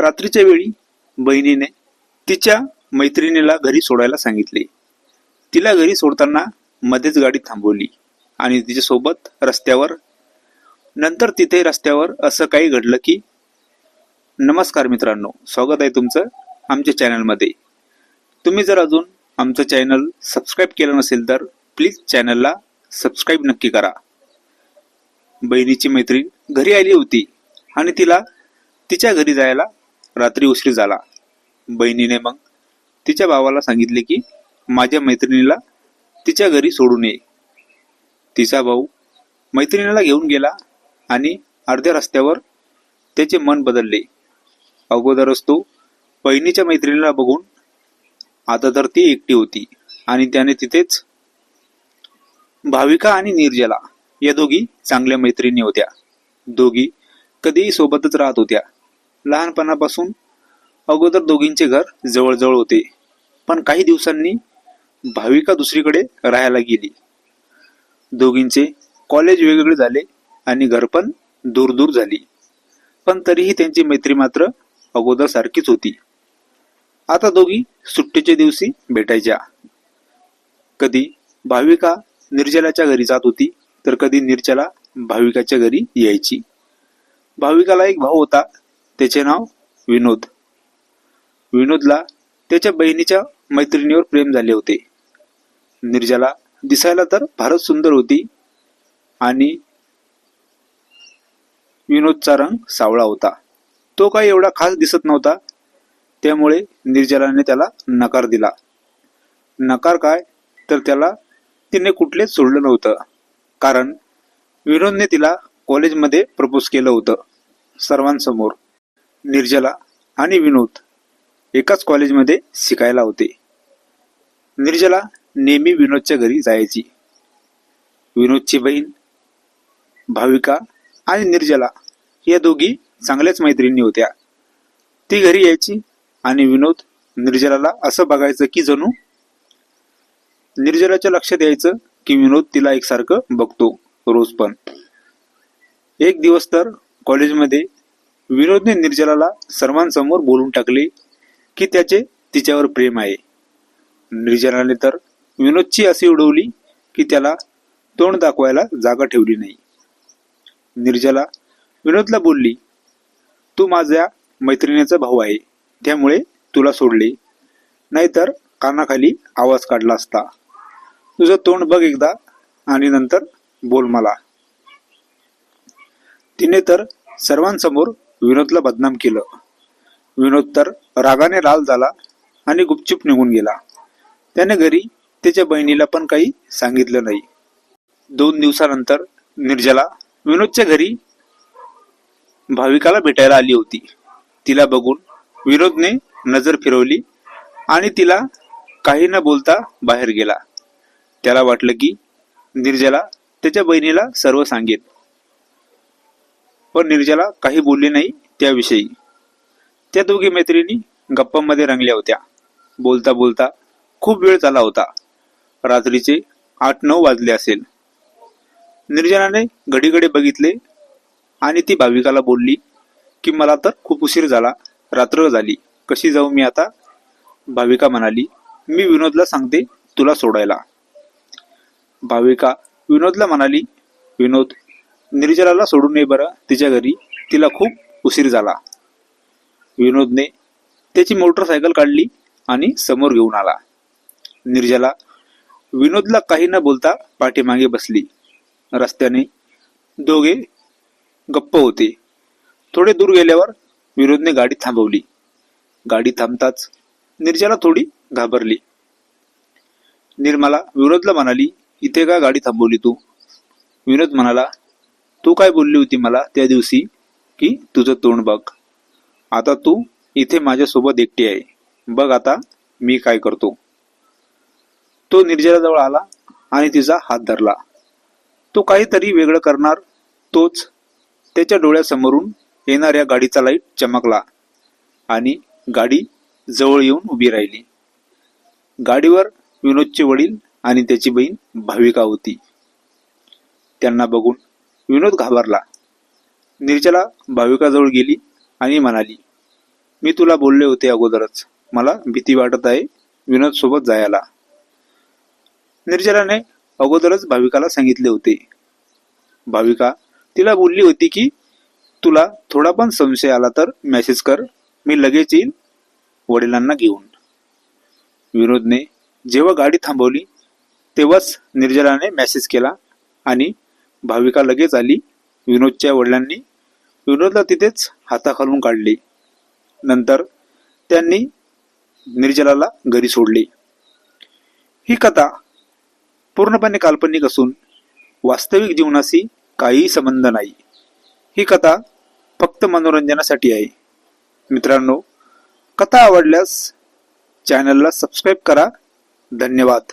रात्रीच्या वेळी बहिणीने तिच्या मैत्रिणीला घरी सोडायला सांगितले. तिला घरी सोडताना मध्येच गाडी थांबवली आणि तिच्यासोबत रस्त्यावर नंतर तिथे रस्त्यावर असं काही घडलं की नमस्कार मित्रांनो स्वागत आहे तुमचं आमच्या चॅनलमध्ये. तुम्ही जर अजून आमचं चॅनल सबस्क्राईब केलं नसेल तर प्लीज चॅनलला सबस्क्राईब नक्की करा. बहिणीची मैत्रीण घरी आली होती आणि तिला तिच्या घरी जायला रात्री उशीर झाला. बहिणीने मग तिच्या भावाला सांगितले की माझ्या मैत्रिणीला तिच्या घरी सोडून ये. तिचा भाऊ मैत्रिणीला घेऊन गेला आणि अर्ध्या रस्त्यावर त्याचे मन बदलले. अगोदरच तो बहिणीच्या मैत्रिणीला बघून आता तर ती एकटी होती आणि त्याने तिथेच भाविका आणि निर्जला या दोघी चांगल्या मैत्रिणी होत्या. दोघी कधीही सोबतच राहत होत्या. लहानपणापासून अगोदर दोघींचे घर जवळजवळ होते. पण काही दिवसांनी भाविका दुसरीकडे राहायला गेली. दोघींचे कॉलेज वेगवेगळे झाले आणि घर पण दूर दूर झाली. पण तरीही त्यांची मैत्री मात्र अगोदर सारखीच होती. आता दोघी सुट्टीच्या दिवशी भेटायच्या. कधी भाविका निर्जलाच्या घरी जात होती तर कधी निर्जला भाविकाच्या घरी यायची. भाविकाला एक भाऊ होता त्याचे नाव विनोद. विनोदला त्याच्या बहिणीच्या मैत्रिणीवर प्रेम झाले होते. निर्जला दिसायला तर फारच सुंदर होती आणि विनोदचा रंग सावळा होता. तो काही एवढा खास दिसत नव्हता. त्यामुळे निर्जलाने त्याला नकार दिला. नकार काय? तर त्याला तिने कुठलेच सोडलं नव्हतं. कारण विनोदने तिला कॉलेजमध्ये प्रपोज केलं होतं सर्वांसमोर. निर्जला आणि विनोद एकाच कॉलेजमध्ये शिकायला होते. निर्जला नेहमी विनोदच्या घरी जायची. विनोदची बहीण भाविका आणि निर्जला या दोघी चांगल्याच मैत्रिणी होत्या. ती घरी यायची आणि विनोद निर्जलाला असं बघायचं की जणू निर्जलाच्या लक्षात यायचं की विनोद तिला एकसारखं बघतो रोज पण. एक दिवस तर कॉलेजमध्ये विनोदने निर्जलाला सर्वांसमोर बोलून टाकले की त्याचे तिच्यावर प्रेम आहे. निर्जलाने तर विनोदची अशी उडवली की त्याला तोंड दाखवायला जागा ठेवली नाही. निर्जला विनोदला बोलली तू माझ्या मैत्रिणीचा भाऊ आहे त्यामुळे तुला सोडले. नाहीतर कानाखाली आवाज काढला असता. तुझं तोंड बघ एकदा आणि नंतर बोल मला. तिने तर सर्वांसमोर विनोदला बदनाम केलं. विनोद तर रागाने लाल झाला आणि गुपचूप निघून गेला. त्याने घरी त्याच्या बहिणीला पण काही सांगितलं नाही. दोन दिवसानंतर निर्जला विनोदच्या घरी भाविकाला भेटायला आली होती. तिला बघून विनोदने नजर फिरवली आणि तिला काही न बोलता बाहेर गेला. त्याला वाटलं की निर्जला त्याच्या बहिणीला सर्व सांगेल. पण निर्जला काही बोलली नाही त्याविषयी. त्या दोघी मैत्रिणी गप्पांमध्ये रंगल्या होत्या. बोलता बोलता खूप वेळ झाला होता. रात्रीचे आठ नऊ वाजले असेल. निर्जनाने घडीकडे बघितले आणि ती भाविकाला बोलली की मला तर खूप उशीर झाला. रात्र झाली. कशी जाऊ मी आता? भाविका म्हणाली मी विनोदला सांगते तुला सोडायला. भाविका विनोदला म्हणाली विनोद निर्जलाला सोडून ये बरं. तिच्या घरी तिला खूप उशीर झाला. विनोदने त्याची मोटरसायकल काढली आणि समोर घेऊन आला. निर्जला विनोदला काही न बोलता पाठीमागे बसली. रस्त्याने दोघे गप्प होते. थोडे दूर गेल्यावर विनोदने गाडी थांबवली. गाडी थांबताच निर्जला थोडी घाबरली. निर्मला विनोदला म्हणाली इथे का गाडी थांबवली तू? विनोद म्हणाला तू काय बोलली होती मला त्या दिवशी की तुझं तोंड बघ. आता तू इथे माझ्यासोबत एकटी आहे. बघ आता मी काय करतो. तो निर्जराजवळ आला आणि तिचा हात धरला. तो काहीतरी वेगळं करणार तोच त्याच्या डोळ्यासमोरून येणाऱ्या गाडीचा लाइट चमकला आणि गाडी जवळ येऊन उभी राहिली. गाडीवर विनोदचे वडील आणि त्याची बहीण भाविका होती. त्यांना बघून विनोद घाबरला. निर्जला भाविकाजवळ गेली आणि म्हणाली मी तुला बोलले होते अगोदरच. मला भीती वाटत आहे विनोद सोबत जायला. निर्जलाने अगोदरच भाविकाला सांगितले होते. भाविका तिला बोलली होती की तुला थोडा पण संशय आला तर मेसेज कर. मी लगेच येईल वडिलांना घेऊन. विनोदने जेव्हा गाडी थांबवली तेव्हाच निर्जलाने मेसेज केला आणि भाविका लगेच आली. विनोदच्या वडिलांनी विनोदला तिथेच हाताखालून काढले. नंतर त्यांनी निर्जलाला घरी सोडले. ही कथा पूर्णपणे काल्पनिक असून वास्तविक जीवनाशी काहीही संबंध नाही. ही कथा फक्त मनोरंजनासाठी आहे. मित्रांनो कथा आवडल्यास चॅनलला सबस्क्राईब करा. धन्यवाद.